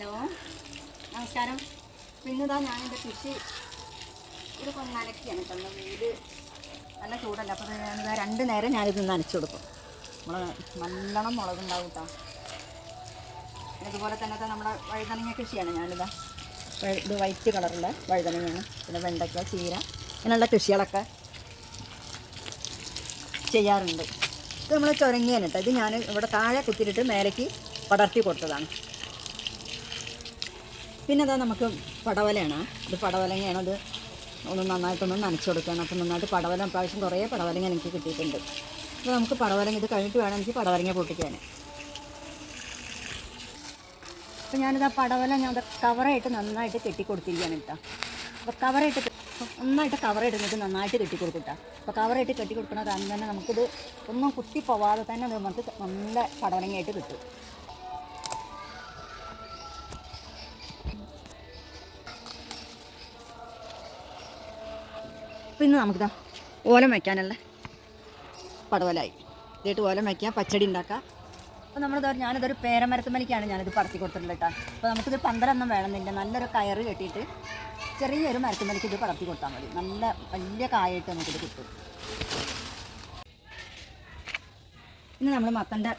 Hello നമസ്കാരം. പിന്നിതാ ഞാൻ എന്റെ കൃഷി ഇത് കൊണ്ട് നനയ്ക്കുകയാണ് കേട്ടോ. വീട് നല്ല ചൂടല്ല? അപ്പോൾ ഞാനിതാ രണ്ട് നേരം ഞാനിത് നനച്ചു കൊടുക്കും. നമ്മൾ നല്ലോണം മുളകുണ്ടാവും കേട്ടോ. ഇതുപോലെ തന്നെ നമ്മുടെ വഴുതനങ്ങ കൃഷിയാണ് ഞാനിതാ. ഇത് വൈറ്റ് കളറുള്ള വഴുതനങ്ങയാണ്. പിന്നെ വെണ്ടയ്ക്ക ചീര ഇങ്ങനെയുള്ള കൃഷികളൊക്കെ ചെയ്യാറുണ്ട്. ഇത് നമ്മൾ ചുരങ്ങിയാണ് കേട്ടോ. ഇത് ഞാൻ ഇവിടെ താഴെ കുത്തിയിട്ട് മേലേക്ക് പടർത്തി കൊടുത്തതാണ്. പിന്നെ അതാ നമുക്ക് പടവലയാണ്. ഇത് പടവലങ്ങയാണ് അത് ഒന്ന് നന്നായിട്ടൊന്ന് നനച്ചു കൊടുക്കണം അപ്പം നന്നായിട്ട് പടവലം പ്രാവശ്യം കുറേ പടവലങ്ങ എനിക്ക് കിട്ടിയിട്ടുണ്ട്. അപ്പോൾ നമുക്ക് പടവലങ്ങ ഇത് കഴിഞ്ഞിട്ട് വേണം എനിക്ക് പടവലങ്ങ പൊട്ടിക്കാൻ. അപ്പോൾ ഞാനിത് ആ പടവല ഞാൻ കവറായിട്ട് നന്നായിട്ട് കെട്ടിക്കൊടുത്തിരിക്കുകയാണ് കേട്ടോ. അപ്പോൾ കവറായിട്ട് നന്നായിട്ട് കവർ എന്നിട്ട് നന്നായിട്ട് കെട്ടിക്കൊടുക്കും കേട്ടോ. അപ്പോൾ കവറായിട്ട് കെട്ടിക്കൊടുക്കണ കാരണം തന്നെ നമുക്കിത് ഒന്നും കുത്തി പോവാതെ തന്നെ നമുക്ക് നല്ല പടവലങ്ങയായിട്ട് കിട്ടും. പിന്നെ നമുക്കിതാ ഓലം വയ്ക്കാനുള്ള പടവലായി. ഇതായിട്ട് ഓലം വയ്ക്കാം പച്ചടി ഉണ്ടാക്കാം അപ്പോൾ നമ്മളിത് ഞാനിതൊരു പേരമരത്തുമലിക്കാണ് ഞാനിത് പറത്തി കൊടുത്തിട്ടുള്ളത് കേട്ടോ അപ്പോൾ നമുക്കിത് പന്തലൊന്നും വേണമെന്നില്ല. നല്ലൊരു കയറ് കെട്ടിയിട്ട് ചെറിയൊരു മരത്തുമലിക്ക് ഇത് പറത്തി കൊടുത്താൽ മതി. നല്ല വലിയ കായായിട്ട് നമുക്കിത് കിട്ടും. പിന്നെ നമ്മൾ മത്തന്റെ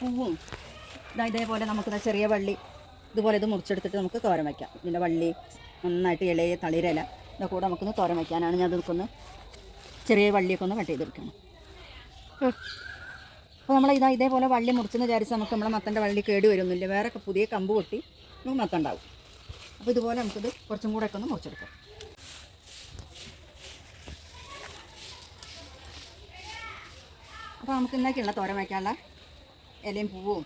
പൂവും ഇതാ ഇതേപോലെ നമുക്കിത് ചെറിയ വള്ളി ഇതുപോലെ ഇത് മുറിച്ചെടുത്തിട്ട് നമുക്ക് തോരൻ വയ്ക്കാം ഇതിന്റെ വള്ളി നന്നായിട്ട് ഇലയെ തളിരില ഇതൊക്കെ കൂടെ നമുക്കൊന്ന് തോരൻ വയ്ക്കാനാണ് ഞാൻ ഇതൊക്കെ ചെറിയ വള്ളിയൊക്കെ ഒന്ന് കട്ട് ചെയ്തെടുക്കണം. അപ്പോൾ നമ്മൾ ഇതാ ഇതേപോലെ വള്ളി മുറിച്ചെന്ന് വിചാരിച്ച് നമുക്ക് നമ്മളെ മത്തന്റെ വള്ളി കേടി വരുന്നില്ല. വേറെ പുതിയ കമ്പ് കൊട്ടി നമുക്ക് മത്തണ്ടാവും അപ്പോൾ ഇതുപോലെ നമുക്കിത് കുറച്ചും കൂടെ ഒക്കെ ഒന്ന് മുറിച്ചെടുക്കാം. അപ്പോൾ നമുക്ക് ഇന്നൊക്കെയുള്ള തോരൻ വയ്ക്കാനുള്ള ഇലയും പൂവും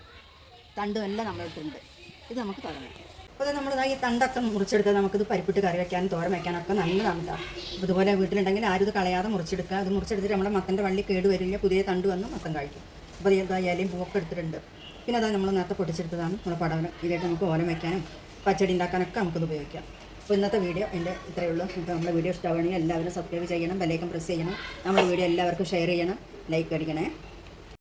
തണ്ടും എല്ലാം നമ്മളെടുത്തിട്ടുണ്ട്. ഇത് നമുക്ക് വയ്ക്കാം. അപ്പോൾ നമ്മൾ ഈ തണ്ടൊക്കെ മുറിച്ചെടുക്കുക. നമുക്കിത് പരിപ്പിട്ട് കറി വയ്ക്കാനും തോരൻ വെക്കാനൊക്കെ നല്ലതാണ് കേട്ടോ അപ്പോൾ ഇതുപോലെ വീട്ടിലുണ്ടെങ്കിൽ ആരും ഇത് കളയാതെ മുറിച്ചെടുക്കുക. അത് മുറിച്ചെടുത്തിട്ട് നമ്മുടെ മത്തന്റെ വള്ളി കേട് വരില്ല. പുതിയ തണ്ട് വന്ന് മത്തം കഴിക്കും അപ്പോൾ എന്താ ഇലയും പൂവൊക്കെ എടുത്തിട്ടുണ്ട്. പിന്നെ അതാ നമ്മൾ നേരത്തെ പൊട്ടിച്ചെടുത്തതാണ്. നമ്മുടെ പടവനം ഇതായിട്ട് നമുക്ക് ഓലം വയ്ക്കാനും പച്ചടി ഉണ്ടാക്കാനൊക്കെ നമുക്കിത് ഉപയോഗിക്കാം. അപ്പോൾ ഇന്നത്തെ വീഡിയോ എന്റെ ഇത്രയേ ഉള്ളൂ. ഇപ്പോൾ നമ്മുടെ വീഡിയോ ഇഷ്ടമാണെങ്കിൽ എല്ലാവരും സബ്സ്ക്രൈബ് ചെയ്യണം ബെല്ലൈക്കൻ പ്രസ് ചെയ്യണം. നമ്മുടെ വീഡിയോ എല്ലാവർക്കും ഷെയർ ചെയ്യണം ലൈക്ക് അടിക്കണേ.